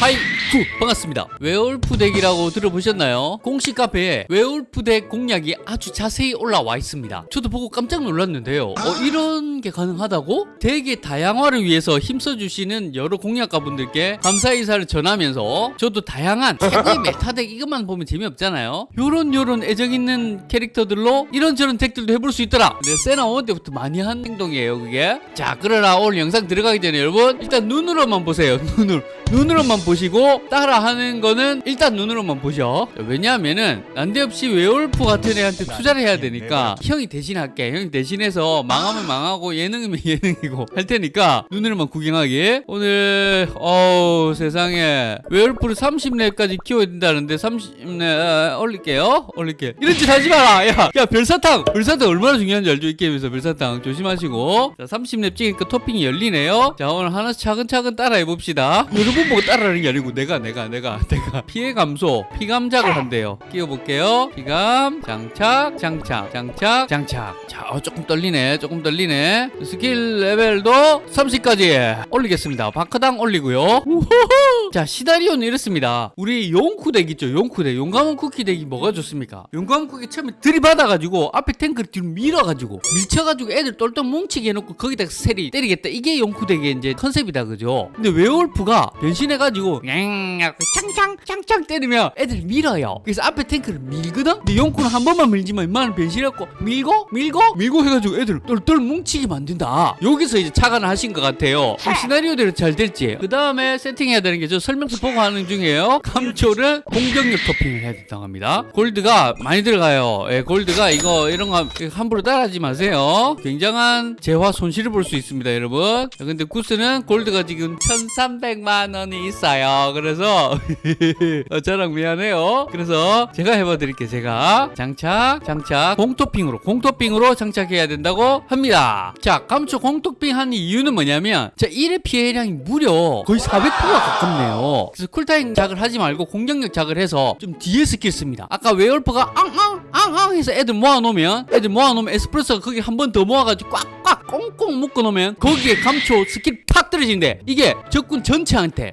하이 구 반갑습니다. 웨올프 덱이라고 들어보셨나요? 공식 카페에 웨올프 덱 공략이 아주 자세히 올라와 있습니다. 저도 보고 깜짝 놀랐는데요. 어, 이런 게 가능하다고? 덱의 다양화를 위해서 힘써주시는 여러 공략가 분들께 감사 인사를 전하면서 저도 다양한 최고의 메타 덱 이것만 보면 재미없잖아요. 요런 요런 애정 있는 캐릭터들로 이런저런 덱들도 해볼 수 있더라. 네, 세나 원 때부터 많이 한 행동이에요 그게. 자 그러나 오늘 영상 들어가기 전에 여러분 일단 눈으로만 보세요 눈으로 눈으로만 보시고 따라하는 거는 일단 눈으로만 보셔. 왜냐하면은 난데없이 웨올프 같은 애한테 투자를 해야 되니까 형이 대신 할게. 형이 대신해서 망하면 망하고 예능이면 예능이고 할 테니까 눈으로만 구경하기. 오늘 어우 세상에 웨올프를 30렙까지 키워야 된다는데 30렙 아, 올릴게요. 올릴게. 이런 짓 하지 마라. 야, 야 별사탕. 별사탕 얼마나 중요한지 알죠? 이 게임에서 별사탕 조심하시고. 자 30렙 찍으니까 토핑이 열리네요. 자 오늘 하나씩 차근차근 따라해 봅시다. 여러분 보고 따라하는 게 아니고 내가 내가 내가 내가 피해 감소 피감작을 한대요. 끼워볼게요. 피감 장착 장착 장착 장착. 자 어, 조금 떨리네 조금 떨리네. 스킬 레벨도 30까지 올리겠습니다. 바크당 올리고요. 우후후. 자 시나리오는 이렇습니다. 우리 용쿠 덱 있죠 용쿠 덱 용감한 쿠키 덱이 뭐가 좋습니까? 용감한 쿠키 처음에 들이받아가지고 앞에 탱크를 뒤로 밀어가지고 밀쳐가지고 애들 똘똘 뭉치게 해놓고 거기다 세리 때리겠다 이게 용쿠 덱의 이제 컨셉이다 그죠? 근데 웨올프가 변신해가지고 냥냥 창창 창창 때리면 애들 밀어요. 그래서 앞에 탱크를 밀거든. 근데 용쿠는 한 번만 밀지만 이만은 변신했고 밀고 밀고 밀고 해가지고 애들 똘똘 뭉치게 만든다. 여기서 이제 착안을 하신 것 같아요. 그럼 시나리오대로 잘 될지. 그 다음에 세팅해야 되는 게 저 설명서 보고 하는 중이에요. 감초를 공격력 토핑을 해야 된다고 합니다. 골드가 많이 들어가요. 예, 골드가 이거 이런 거 함부로 따라하지 마세요. 굉장한 재화 손실을 볼 수 있습니다, 여러분. 자, 근데 구스는 골드가 지금 1,300만 원이 있어요. 그래서 어, 저랑 미안해요. 그래서 제가 해봐 드릴게요. 제가 장착, 장착, 공토핑으로 공토핑으로 장착해야 된다고 합니다. 자, 감초 공토핑 한 이유는 뭐냐면 자, 1회 피해량이 무려 거의 400%가 가깝네요. 그래서 쿨타임 작을 하지 말고 공격력 작을 해서 좀 뒤에 스킬 씁니다. 아까 웨얼프가 앙앙 앙앙 해서 애들 모아놓으면 애들 모아놓으면 에스프레소가 거기 한 번 더 모아가지고 꽉꽉 꽁꽁 묶어놓으면 거기에 감초 스킬 팍 떨어지는데 이게 적군 전체한테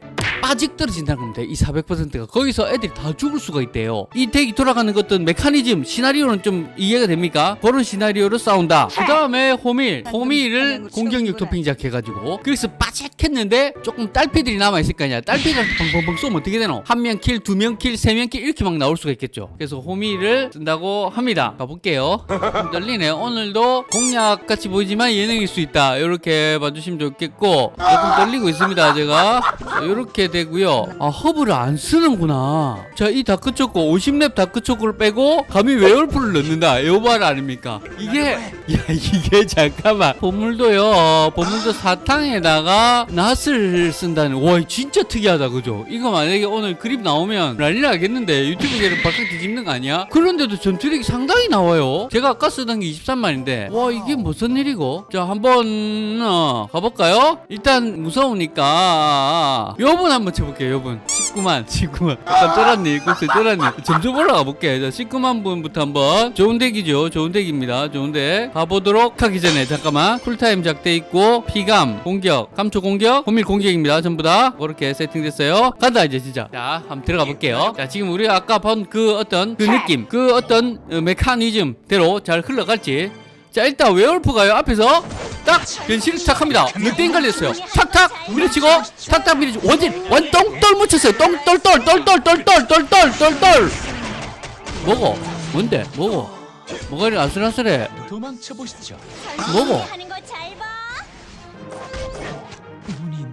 빠직 떨어진다는 겁니다. 이 400%가 거기서 애들이 다 죽을 수가 있대요. 이 덱이 돌아가는 것든 메커니즘 시나리오는 좀 이해가 됩니까? 그런 시나리오로 싸운다. 그 다음에 호밀 호밀을 공격력 토핑작 해가지고 그래서 빠직했는데 조금 딸피들이 남아 있을 거 아니야. 딸피가 펑펑펑 쏘면 어떻게 되노? 한 명 킬, 두 명 킬, 세 명 킬 이렇게 막 나올 수가 있겠죠. 그래서 호밀을 쓴다고 합니다. 가볼게요. 좀 떨리네요. 오늘도 공략 같이 보이지만 예능일 수 있다. 이렇게 봐주시면 좋겠고 조금 떨리고 있습니다. 제가 이렇게 되고요. 아 허브를 안 쓰는구나. 자 이 다크초코 50렙 다크초코를 빼고 감히 웨얼프를 넣는다. 요말 아닙니까? 이게 야 이게 잠깐만 보물도요. 보물도 사탕에다가 낫을 쓴다는 와 진짜 특이하다 그죠? 이거 만약에 오늘 그립 나오면 난리 나겠는데 유튜브계를 바깥 뒤집는 거 아니야? 그런데도 전투력이 상당히 나와요. 제가 아까 쓰던 게 23만인데 와 이게 무슨 일이고? 자 한번 어, 가볼까요? 일단 무서우니까 요분 한번 쳐볼게요 요분. 19만 19만. 약간 쫄았니 글쎄 쫄았니 점점 올라가 볼게. 자 19만 분부터 한번. 좋은 덱이죠. 좋은 덱입니다. 좋은 덱 가보도록 하기 전에 잠깐만. 쿨타임 작돼 있고 피감 공격 감초 공격 호밀 공격입니다. 전부 다. 그렇게 세팅됐어요. 간다 이제 진짜. 자 한번 들어가 볼게요. 자 지금 우리가 아까 본 그 어떤 그 느낌 그 어떤 어, 메커니즘대로 잘 흘러갈지 자 일단 웨얼프가요 앞에서 딱 변신을 시작합니다. 늑대인 걸렸어요. 탁탁 밀어치고 탁탁 밀어치고 원진 원똥떨 묻혔어요. 똥떨떨떨떨떨떨떨떨떨떨. 뭐고? 뭔데? 뭐고? 뭐가 이리 아슬아슬해? 도망쳐 보시죠. 뭐고? 하는 거잘 봐.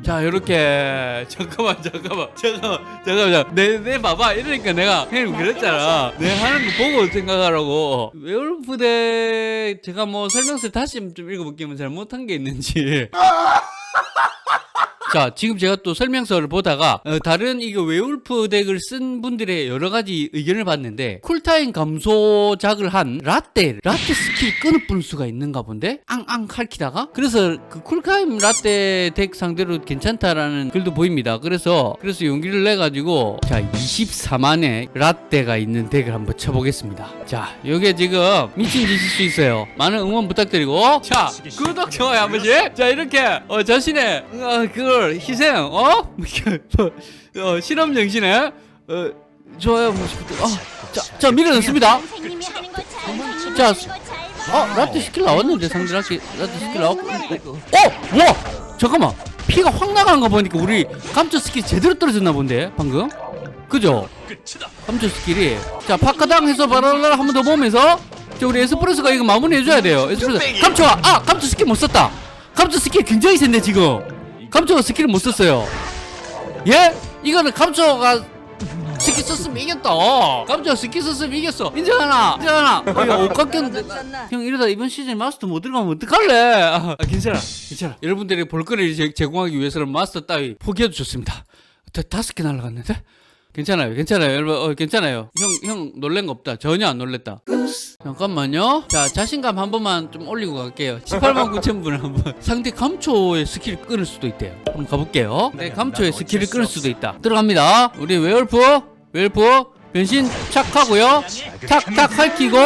자 이렇게. 잠깐만 잠깐만. 잠깐만 잠깐만. 내 내 봐봐. 이러니까 내가 그냥 그랬잖아. 내 하는 거 보고 생각하라고. 웨얼프대 제가 뭐 설명서 다시 좀 읽어볼게요. 뭐 잘못한 게 있는지 자, 지금 제가 또 설명서를 보다가 어, 다른 이거 웨울프 덱을 쓴 분들의 여러 가지 의견을 봤는데 쿨타임 감소작을 한 라떼 라떼 스킬 끊어뿌는 수가 있는가 본데 앙앙 칼키다가 그래서 그 쿨타임 라떼 덱 상대로 괜찮다라는 글도 보입니다. 그래서 그래서 용기를 내 가지고 자 24만의 라떼가 있는 덱을 한번 쳐 보겠습니다. 자, 요게 지금 미친 짓일 수 있어요. 많은 응원 부탁드리고 자 구독 좋아요 한 번씩. 자 이렇게 어, 자신의 어, 그걸 희생? 어? 어 실험 정신에? 어, 좋아요. 한 번씩 부탁. 어, 자, 자 밀어넣습니다. 자, 어 라떼 스킬 나왔는데 상대 라떼 라떼 스킬 나왔고. 어? 와! 잠깐만. 피가 확 나가는 거 보니까 우리 감초 스킬 제대로 떨어졌나 본데 방금? 그죠? 감초 스킬이. 자 파카당 해서 바라라 한 번 더 보면서 자 우리 에스프레소가 이거 마무리 해줘야 돼요. 에스프레소. 감초가 아 감초 스킬 못 썼다. 감초 스킬 굉장히 센데 지금 감초가 스킬을 못 썼어요 예? 이거는 감초가 스킬 썼으면 이겼다 감초가 스킬 썼으면 이겼어 인정하나 인정하나 이거 옷깎였는데 형 이러다 이번 시즌 마스터 못 들어가면 어떡할래? 아, 아, 괜찮아, 괜찮아. 여러분들이 볼거리를 제- 제공하기 위해서는 마스터 따위 포기해도 좋습니다. 다, 다섯 개 날라갔는데? 괜찮아요, 괜찮아요, 여러분, 어, 괜찮아요. 형, 형 놀란 거 없다. 전혀 안 놀랬다. 잠깐만요. 자, 자신감 한 번만 좀 올리고 갈게요. 18만 9천 분을 한번. 상대 감초의 스킬을 끊을 수도 있대요. 한번 가볼게요. 네, 감초의 스킬을 끊을 수도 있다. 들어갑니다. 우리 웨얼프, 웨얼프 변신 착 하고요. 탁 탁 할키고.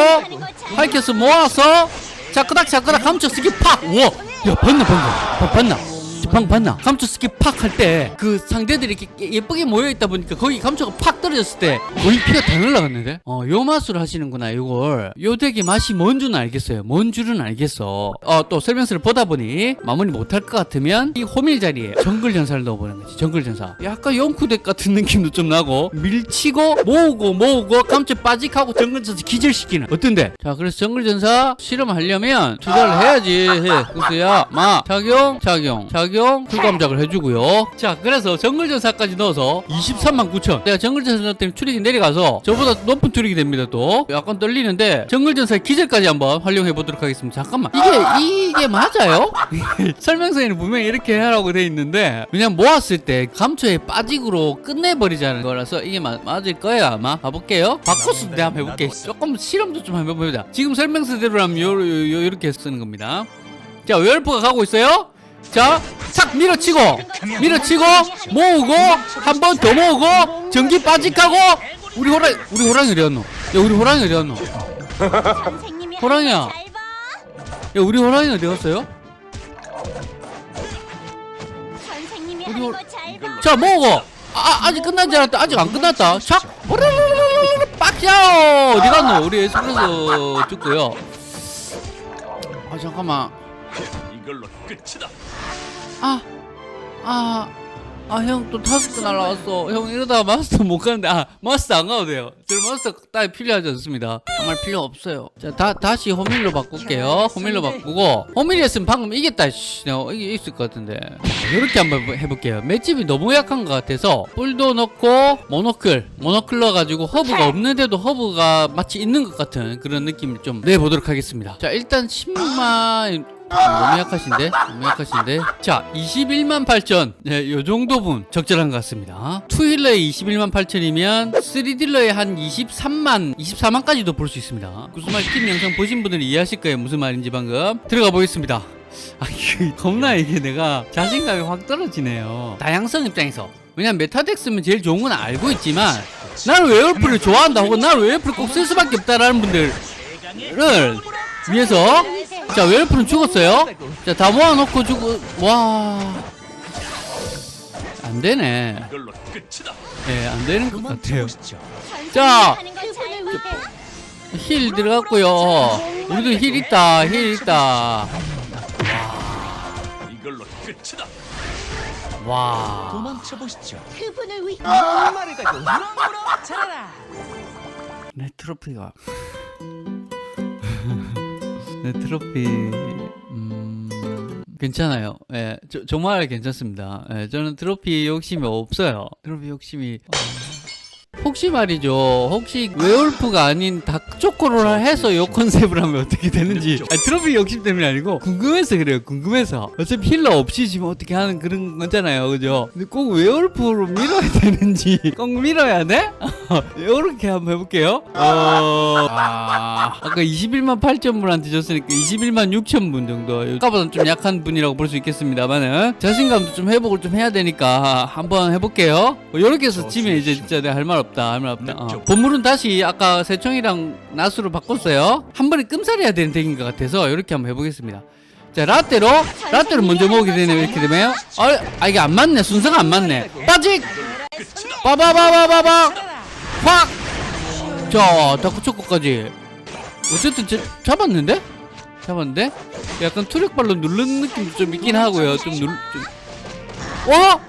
하이캐스 모아서 자끄닥 자끄닥 감초 스킬 팍! 우와! 야 봤나 봐, 봤나? 방금 봤나? 감초 스킬 팍할 때 그 상대들이 이렇게 예- 예쁘게 모여있다 보니까 거기 감초가 팍 떨어졌을 때 거의 피가 다 날라갔는데? 어 요 맛으로 하시는구나 이걸. 요 덱의 맛이 뭔 줄은 알겠어요. 뭔 줄은 알겠어. 어 또 설명서를 보다 보니 마무리 못할 것 같으면 이 호밀 자리에 정글 전사를 넣어보는 거지 정글 전사. 약간 영쿠 덱 같은 느낌도 좀 나고 밀치고 모으고 모으고 감초 빠직하고 정글 전사 기절시키는. 어떤데? 자 그래서 정글 전사 실험하려면 투자를 해야지. 해. 그래서야 마 작용 작용. 작용 불감작을 해주고요. 자 그래서 정글 전사까지 넣어서 23만 9천. 내가 정글 전사 때문에 추력이 내려가서 저보다 높은 추력이 됩니다 또. 약간 떨리는데 정글 전사 기절까지 한번 활용해 보도록 하겠습니다. 잠깐만. 이게 이게 맞아요? 설명서에는 분명히 이렇게 하라고 돼 있는데 그냥 모았을 때 감초의 빠직으로 끝내버리자는 거라서 이게 마- 맞을 거예요 아마. 봐볼게요. 바코스 내가 한번 해볼게. 조금 실험도 좀 한번 해보자 지금 설명서대로라면 요, 요, 요, 이렇게 쓰는 겁니다. 자 웨얼프가 가고 있어요 자, 착 밀어치고, 밀어치고, 모으고, 한 번 더 모으고, 전기 빠직하고, 우리 호랑이, 우리 호랑이 어디 갔노? 야, 우리 호랑이 어디 갔노? 선생님이 호랑이야. 야, 우리 호랑이 어디 갔어요? 선생님이 우리 호-. 자, 모으고, 아, 아, 아직 끝난 줄 알았다. 아직 안 끝났다. 착, 오르르르르르르 빡샤오! 어디 갔노? 우리 에스프레소 죽고요. 아, 잠깐만. 이걸로 끝이다. 아, 아, 아, 형또개 날라왔어. 형 이러다가 마스터 못 가는데, 아, 마스터 안 가도 돼요. 저 마스터 따위 필요하지 않습니다. 정말 필요 없어요. 자, 다, 다시 호밀로 바꿀게요. 호밀로 바꾸고, 호밀이 했으면 방금 이겼다, 씨. 내가 이게 있을 것 같은데. 자, 이렇게 한번 해볼게요. 맷집이 너무 약한 것 같아서, 뿔도 넣고, 모노클, 모노클 넣어가지고, 허브가 없는데도 허브가 마치 있는 것 같은 그런 느낌을 좀 내보도록 하겠습니다. 자, 일단 10만, 너무 약하신데? 너무 약하신데? 자, 21만 8천. 네, 요 정도 분 적절한 것 같습니다. 투힐러에 21만 8천이면 3딜러에 한 23만, 24만까지도 볼 수 있습니다. 구스말 팀 영상 보신 분들은 이해하실 거예요. 무슨 말인지 방금. 들어가 보겠습니다. 아, 겁나 이게 내가 자신감이 확 떨어지네요. 다양성 입장에서. 왜냐면 메타덱 쓰면 제일 좋은 건 알고 있지만 나는 웨어프를 좋아한다 혹은 나는 웨어프를 꼭쓸 수밖에 없다라는 분들을 위해서 자 웨어프는 죽었어요 자 다 모아놓고 죽어 와 안되네. 예 안되는 것 같아요 자. 힐 들어갔고요. 우리도 힐 있다 힐 있다. 이걸로 끝이다. 와. 도망쳐 보시죠. 그분을 위해 말을 걸고 무럭무럭 자라라. 내 트로피가. 내 트로피 음. 괜찮아요. 예 저, 정말 괜찮습니다. 예 저는 트로피 욕심이 없어요. 트로피 욕심이. 어, 혹시 말이죠. 혹시 웨올프가 아닌 닥초코로라 해서 요 컨셉을 하면 어떻게 되는지. 아니, 트로피 욕심 때문이 아니고 궁금해서 그래요. 궁금해서. 어차피 힐러 없이 지금 어떻게 하는 그런 거잖아요. 그죠? 근데 꼭 웨올프로 밀어야 되는지 꼭 밀어야 돼? 요렇게 한번 해볼게요. 어... 아... 아까 21만 8천 분한테 줬으니까 21만 6천 분 정도. 아까보다는 좀 약한 분이라고 볼 수 있겠습니다만은 자신감도 좀 회복을 좀 해야 되니까 한번 해볼게요. 뭐 요렇게 해서 지면 이제 진짜 내가 할 말 없다. 할말 없다. 어. 본물은 다시 아까 새총이랑 나수로 바꿨어요. 한 번에 끔살해야 되는 덱인 것 같아서 요렇게 한번 해보겠습니다. 자 라떼로 라떼로 먼저 모으게 되네요 이렇게 되면 아, 아 이게 안 맞네 순서가 안 맞네 빠직 빠바바바바바 확 자 다크초코까지 어쨌든 제, 잡았는데 잡았는데 약간 투력발로 누른 느낌도 좀 있긴 하고요 좀눌 좀. 와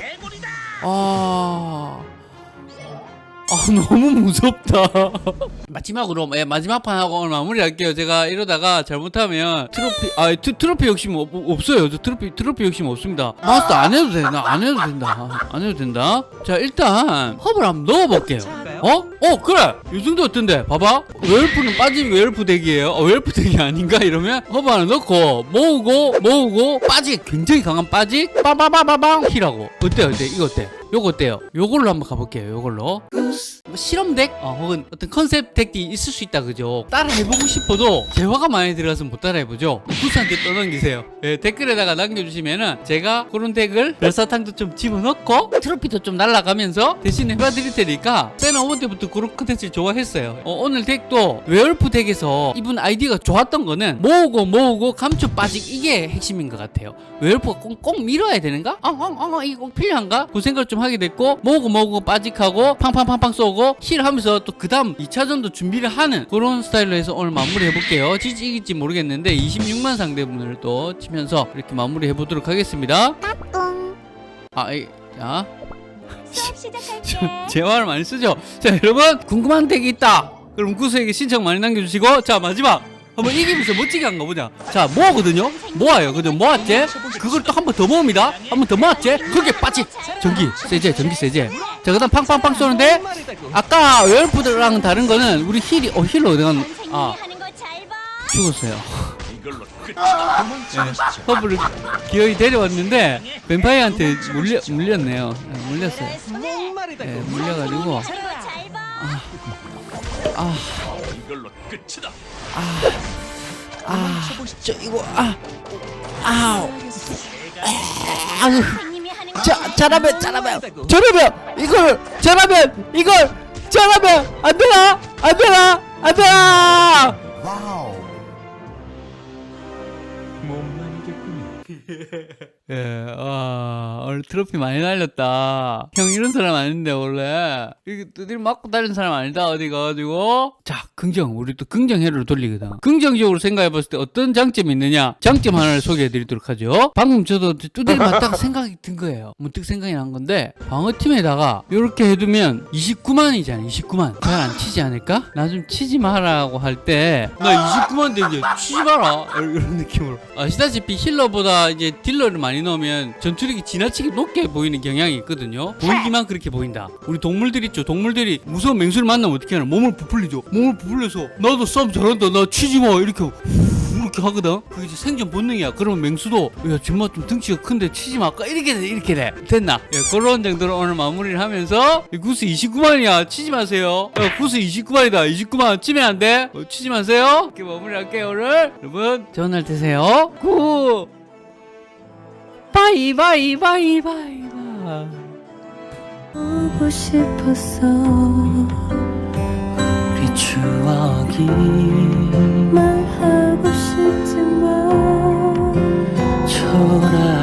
해골이다. 아. 아 너무 무섭다. 마지막으로 예, 마지막 판하고 오늘 마무리할게요. 제가 이러다가 잘못하면 트로피 아 트, 트로피 욕심 없, 없어요. 저 트로피 트로피 욕심 없습니다. 마스터 안 해도 된다. 안 해도 된다. 안 해도 된다. 자 일단 허브를 한번 넣어볼게요. 어? 어 그래 이 정도 어떤데 봐봐 웨일프는 빠진 웨일프 덱이에요 어, 웨일프 덱이 아닌가 이러면 허브 하나 넣고 모으고 모으고 빠직 굉장히 강한 빠직 빠바바바방 힐하고 어때 어때 이거 어때 요거 어때요? 요걸로 한번 가볼게요 요걸로. 뭐 실험 덱? 어, 혹은 어떤 컨셉 덱이 있을 수 있다 그죠? 따라 해보고 싶어도 재화가 많이 들어가서 못 따라 해보죠? 구스한테 떠넘기세요. 예, 댓글에다가 남겨주시면은 제가 그런 덱을 별사탕도 좀 집어넣고 트로피도 좀 날라가면서 대신 해봐드릴 테니까 센 오버 때부터 그런 컨텐츠를 좋아했어요. 어, 오늘 덱도 웨얼프 덱에서 이분 아이디가 좋았던 거는 모으고 모으고 감초 빠직 이게 핵심인 것 같아요. 웨얼프가 꼭, 꼭 밀어야 되는가? 엉엉엉 이거 꼭 필요한가? 그 생각을 좀 하게 됐고 모으고 모으고 빠직하고 팡팡팡팡 쏘고 힐 하면서 또 그 다음 2차전도 준비를 하는 그런 스타일로 해서 오늘 마무리 해볼게요 지지 이길지 모르겠는데 26만 상대분을 또 치면서 이렇게 마무리 해보도록 하겠습니다 아, 이, 자 수업 시작할게. 제 말을 많이 쓰죠. 자, 여러분 궁금한 덱이 있다. 그럼 구수에게 신청 많이 남겨주시고 자 마지막 한번 이기면서 멋지게 한 거 보자. 자 모으거든요. 모아요. 그죠? 모았지? 그걸 또 한 번 더 모읍니다. 한 번 더 모았지? 그게 빠지. 전기 세제, 전기 세제. 자 그 다음 팡팡팡 쏘는데 아까 웨얼프들랑 다른 거는 우리 힐이 어 갔노? 선생님이 아. 죽었어요. 이걸로 끝이다. 허브를 기어이 데려왔는데 뱀파이어한테 물려 물렸네요. 네, 물렸어요. 네, 물려가지고. 아. 이걸로 끝이다. 아, 저 이거 아, 아우, 거 자, 잘하면 잘하면 잘하면 이걸 잘하면 이걸 잘하면 안 되나 안 되나 안 되나. 예, 와, 오늘 트로피 많이 날렸다. 형 이런 사람 아닌데, 원래. 이게 두들 맞고 다니는 사람 아니다, 어디 가가지고. 자, 긍정. 우리 또 긍정 회로를 돌리거든. 긍정적으로 생각해봤을 때 어떤 장점이 있느냐? 장점 하나를 소개해드리도록 하죠. 방금 저도 두들 맞다가 생각이 든 거예요. 문득 생각이 난 건데, 방어팀에다가 이렇게 해두면 29만이잖아, 29만. 잘 안 치지 않을까? 나 좀 치지 마라고 할 때, 나 29만 되는데 치지 마라. 이런 느낌으로. 아시다시피 힐러보다 이제 딜러를 많이 넣으면 전투력이 지나치게 높게 보이는 경향이 있거든요. 보이기만 그렇게 보인다. 우리 동물들 있죠. 동물들이 무서운 맹수를 만나면 어떻게 하나? 몸을 부풀리죠. 몸을 부풀려서 나도 싸움 잘한다. 나 치지 마. 이렇게 후 이렇게 하거든. 그게 이제 생존 본능이야. 그러면 맹수도 야 정말 좀 덩치가 큰데 치지 마. 이렇게 돼. 이렇게 돼. 됐나? 예, 그런 정도로 오늘 마무리를 하면서 이 구스 29만이야. 치지 마세요. 야, 구스 29만이다. 29만 치면 안 돼. 어, 치지 마세요. 이렇게 마무리할게요 오늘. 여러분 좋은 날 되세요. 구. 바이바이바이바이바 보고 싶었어. 우리 추억이 말하고 싶지만 초라